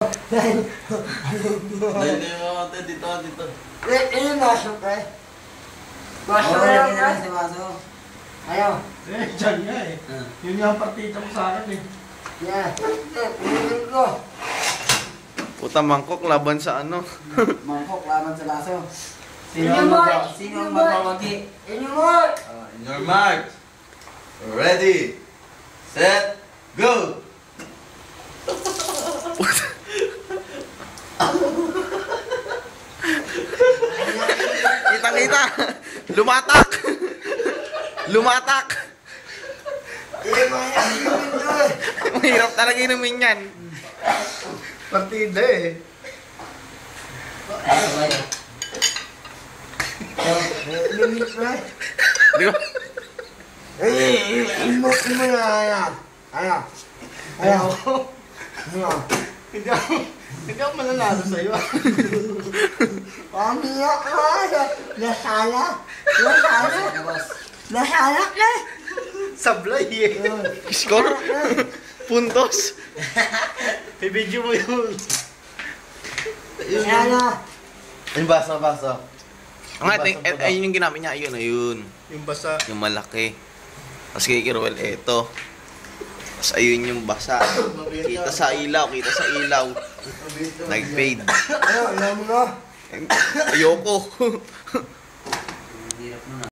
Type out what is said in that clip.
Dahil yung mga ate, dito, dito. Eh, eh, Oo, na lagyan lang na sa baso. Ayaw. Eh, dyan nga eh. Yun yung partita mo sa akin eh. Yan. Eh, ko. Puta mangkok laban sa ano. Mangkok, laban sa baso. Sino ang mo, Sino ang mo. magwawagi? Inyo mo. Uh, in your mark. Ready. Set. Go. Kita kita. Lumatak. Lumatak. Mahirap talaga inumin yan. Partida eh. Di ba? Eh, imo, imo na. Ayaw. Ayaw. Ayaw. Hindi ako, hindi ako mananalo sa'yo. Pamiyak ka. Nasala. Nasala. Ano, boss? Nasala ka. Sablay eh. Score. Puntos. Pibidyo mo yun. Nasala. Yung baso, baso. Ang ating, eh, ayun yung ginamit niya. Ayun, ayun. Yung basa. Yung malaki. Tapos kay Kiruel, eto. Tapos ayun yung basa. Kita sa ilaw, kita sa ilaw. Nag-fade. Ayaw, alam mo. 横